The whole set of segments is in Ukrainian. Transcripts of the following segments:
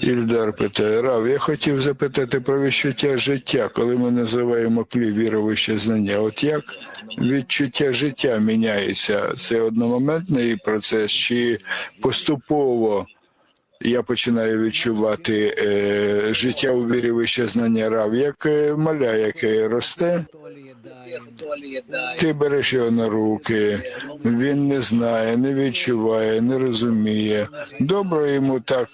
Ільдар питає, Рав, я хотів запитати про відчуття життя, коли ми називаємо клі віровище знання. От як відчуття життя міняється? Це одномоментний процес чи поступово я починаю відчувати е, життя у вірі вище знання Рав, як е, маля, яке росте? Ти береш його на руки, він не знає, не відчуває, не розуміє. Добре йому так,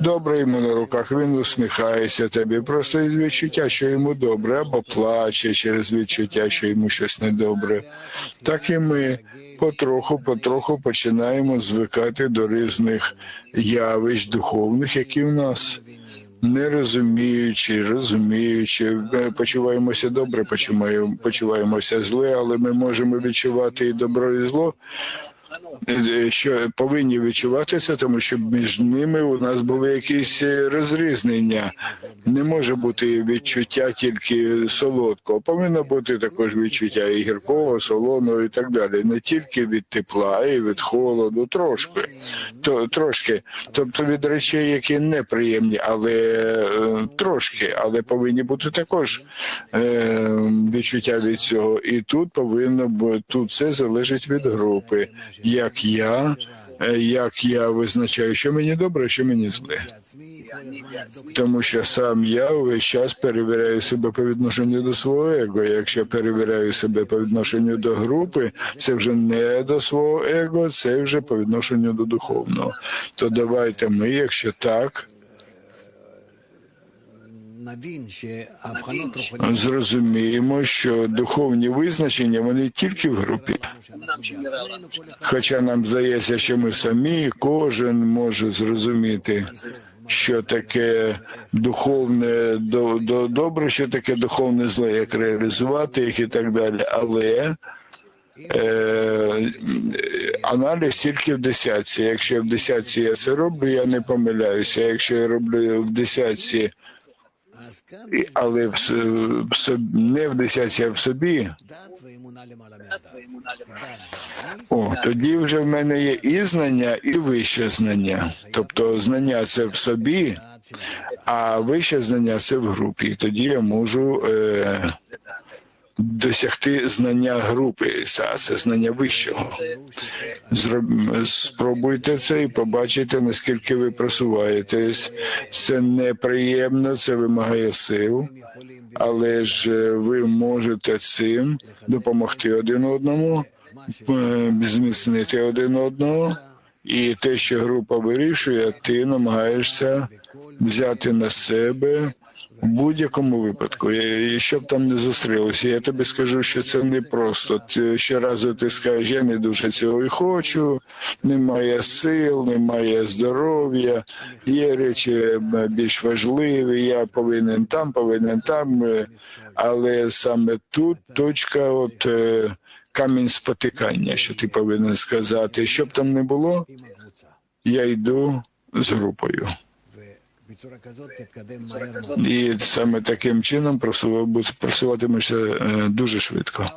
добре йому на руках, він усміхається тобі. Просто із відчуття, що йому добре, або плаче через відчуття, що йому щось недобре. Так і ми потроху, потроху починаємо звикати до різних явищ духовних, які в нас. Не розуміючи, розуміючи, ми почуваємося добре, почуваємо- почуваємося зле, але ми можемо відчувати і добро, і зло, е, що повинні відчуватися, тому що між ними у нас були якісь е, розрізнення. Не може бути відчуття тільки солодкого. Повинно бути також відчуття і гіркого, солоного і так далі. Не тільки від тепла, й від холоду, трошки. То, трошки. Тобто від речей, які неприємні, але е, трошки, але повинні бути також е, відчуття від цього. І тут повинно бути, тут все залежить від групи як я, е, як я визначаю, що мені добре, що мені зле. Тому що сам я увесь час перевіряю себе по відношенню до свого его. Якщо перевіряю себе по відношенню до групи, це вже не до свого его, це вже по відношенню до духовного. То давайте ми, якщо так зрозуміємо, що духовні визначення вони тільки в групі. Хоча нам здається, що ми самі, кожен може зрозуміти, що таке духовне до, до, добре, що таке духовне зле, як реалізувати їх і так далі. Але е, Аналіз тільки в десятці. Якщо в десятці я це роблю, я не помиляюся. Якщо я роблю в десятці і, але в, в, не вдасться в собі. О, тоді вже в мене є і знання, і вище знання. Тобто знання це в собі, а вище знання це в групі. Тоді я можу. Е, досягти знання групи, а це знання вищого. Спробуйте це і побачите, наскільки ви просуваєтесь. Це неприємно, це вимагає сил, але ж ви можете цим допомогти один одному, зміцнити один одного. І те, що група вирішує, ти намагаєшся взяти на себе в будь-якому випадку, і щоб там не зустрілися, я тобі скажу, що це не просто. Ти е, ще раз ти скажеш, я не дуже цього і хочу, немає сил, немає здоров'я, є речі е, більш важливі. Я повинен там, повинен там, е, але саме тут точка, от камінь спотикання, що ти повинен сказати, щоб там не було, я йду з групою. І саме таким чином просуватимешся е, дуже швидко.